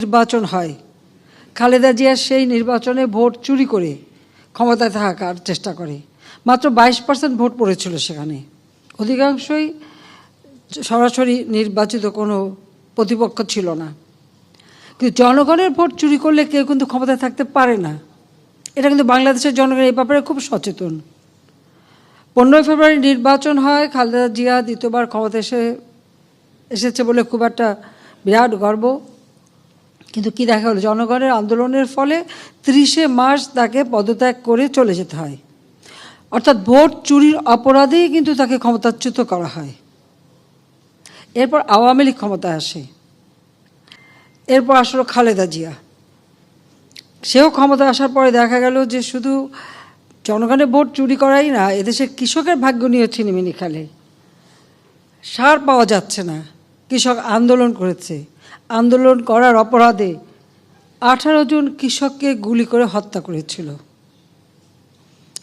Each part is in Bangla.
নির্বাচন হয়। খালেদা জিয়া সেই নির্বাচনে ভোট চুরি করে ক্ষমতায় থাকার চেষ্টা করে। মাত্র বাইশ পার্সেন্ট ভোট পড়েছিল সেখানে। অধিকাংশই সরাসরি নির্বাচিত কোনো প্রতিপক্ষ ছিল না। কিন্তু জনগণের ভোট চুরি করলে কেউ কিন্তু ক্ষমতায় থাকতে পারে না। এটা কিন্তু বাংলাদেশের জনগণ এই ব্যাপারে খুব সচেতন। পনেরোই ফেব্রুয়ারি নির্বাচন হয়, খালেদা জিয়া দ্বিতীয়বার ক্ষমতা এসে এসেছে বলে খুব একটা বিরাট গর্ব। কিন্তু কি দেখা হলো? জনগণের আন্দোলনের ফলে ত্রিশে মার্চ তাকে পদত্যাগ করে চলে যেতে হয়। অর্থাৎ ভোট চুরির অপরাধেই কিন্তু তাকে ক্ষমতাচ্যুত করা হয়। এরপর আওয়ামী লীগ ক্ষমতায় আসে। এরপর আসলো খালেদা জিয়া। সেও ক্ষমতা আসার পরে দেখা গেল যে শুধু জনগণের ভোট চুরি করাই না, এদেশের কৃষকের ভাগ্য নিয়ে ছিনিমিনি খেলে। সার পাওয়া যাচ্ছে না। কৃষক আন্দোলন করেছে। আন্দোলন করার অপরাধে আঠারো জন কৃষককে গুলি করে হত্যা করেছিল।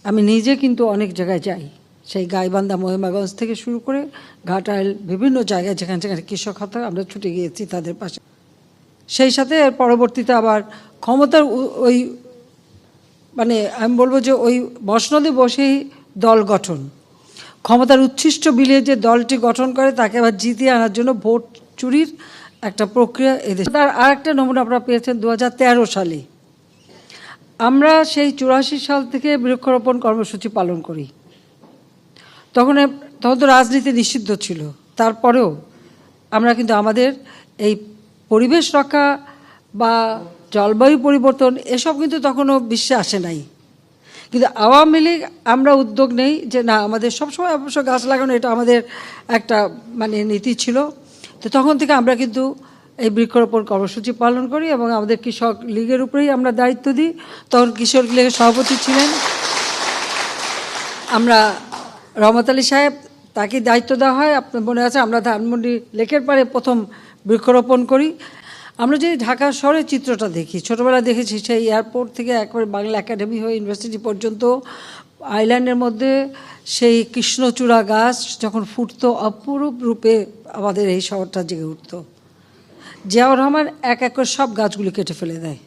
আমি নিজে কিন্তু অনেক জায়গায় যাই। সেই গাইবান্ধা মহিমাগঞ্জ থেকে শুরু করে ঘাটাইল বিভিন্ন জায়গায় যেখানে যেখানে কৃষক হত্যা আমরা ছুটে গিয়েছি তাদের পাশে। সেই সাথে পরবর্তীতে আবার ক্ষমতার ওই মানে আমি বলব যে ওই বসনদে বসেই দল গঠন। ক্ষমতার উচ্ছিষ্ট বিলিয়ে যে দলটি গঠন করে, তাকে আবার জিতিয়ে আনার জন্য ভোট চুরির একটা প্রক্রিয়া এদেশে তার আর একটা নমুনা আপনারা পেয়েছেন দু হাজার তেরো সালে। আমরা সেই চুরাশি সাল থেকে বৃক্ষরোপণ কর্মসূচি পালন করি। তখন তখন তো রাজনীতি নিষিদ্ধ ছিল। তারপরেও আমরা কিন্তু আমাদের এই পরিবেশ রক্ষা বা জলবায়ু পরিবর্তন, এসব কিন্তু তখনও বিশ্বে আসে নাই। কিন্তু আওয়ামী লীগ, আমরা উদ্যোগ নেই যে না, আমাদের সবসময় অবশ্য গাছ লাগানো এটা আমাদের একটা মানে নীতি ছিল। তো তখন থেকে আমরা কিন্তু এই বৃক্ষরোপণ কর্মসূচি পালন করি এবং আমাদের কৃষক লীগের উপরেই আমরা দায়িত্ব দিই। তখন কৃষক লীগের সভাপতি ছিলেন। আমরা রহমত আলী সাহেব, তাকে দায়িত্ব দেওয়া হয়। আপনার মনে আছে, আমরা ধানমন্ডি লেকের পাড়ে প্রথম বৃক্ষরোপণ করি। আমরা যদি ঢাকা শহরের চিত্রটা দেখি ছোটোবেলা দেখেছি সেই এয়ারপোর্ট থেকে একবারে বাংলা একাডেমি হয়ে ইউনিভার্সিটি পর্যন্ত আইল্যান্ডের মধ্যে সেই কৃষ্ণচূড়া গাছ যখন ফুটতো, অপরূপ রূপে আমাদের এই শহরটা জেগে উঠত। জিয়াউর রহমান এক এক করে সব গাছগুলি কেটে ফেলে দেয়।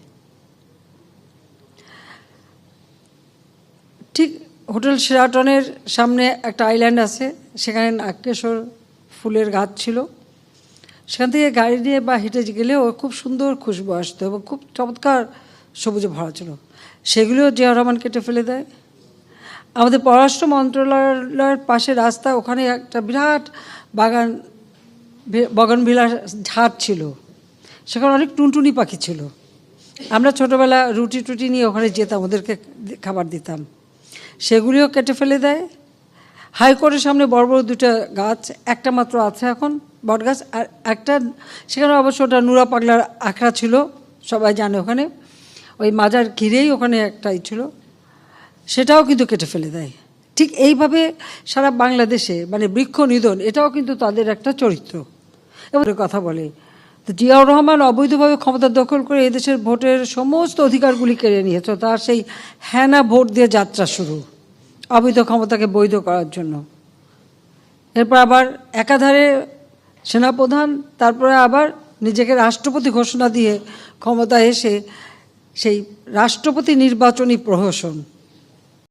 ঠিক হোটেল শেরাটনের সামনে একটা আইল্যান্ড আছে, সেখানে নাগকেশর ফুলের গাছ ছিল। সেখান থেকে গাড়ি নিয়ে বা হেঁটে গেলে ও খুব সুন্দর খুশবু আসতো এবং খুব চমৎকার সবুজে ভরা ছিল। সেগুলিও জিয়া রহমান কেটে ফেলে দেয়। আমাদের পররাষ্ট্র মন্ত্রণালয়ের পাশে রাস্তা, ওখানে একটা বিরাট বাগান বগনভিলার ঝাড় ছিল। সেখানে অনেক টুনটুনি পাখি ছিল। আমরা ছোটোবেলা রুটি টুটি নিয়ে ওখানে যেতাম, ওদেরকে খাবার দিতাম। সেগুলিও কেটে ফেলে দেয়। হাইকোর্টের সামনে বড় বড় দুটো গাছ, একটা মাত্র আছে এখন, বট গাছ, আর একটা, সেখানে অবশ্য ওটা নুরা পাগলার আখড়া ছিল, সবাই জানে ওখানে। ওই মাজার ঘিরেই ওখানে একটাই ছিল। সেটাও কিন্তু কেটে ফেলে দেয়। ঠিক এইভাবে সারা বাংলাদেশে মানে বৃক্ষ নিধন, এটাও কিন্তু তাদের একটা চরিত্র। এবং কথা বলে তো জিয়াউর রহমান অবৈধভাবে ক্ষমতা দখল করে এদেশের ভোটের সমস্ত অধিকারগুলি কেড়ে নিয়েছে, তার সেই হ্যানা ভোট দিয়ে যাত্রা শুরু। অবৈধ ক্ষমতাকে বৈধ করার জন্য। এরপর আবার একাধারে সেনাপ্রধান, তারপরে আবার নিজেকে রাষ্ট্রপতি ঘোষণা দিয়ে ক্ষমতা এসে সেই রাষ্ট্রপতি নির্বাচনী প্রহসন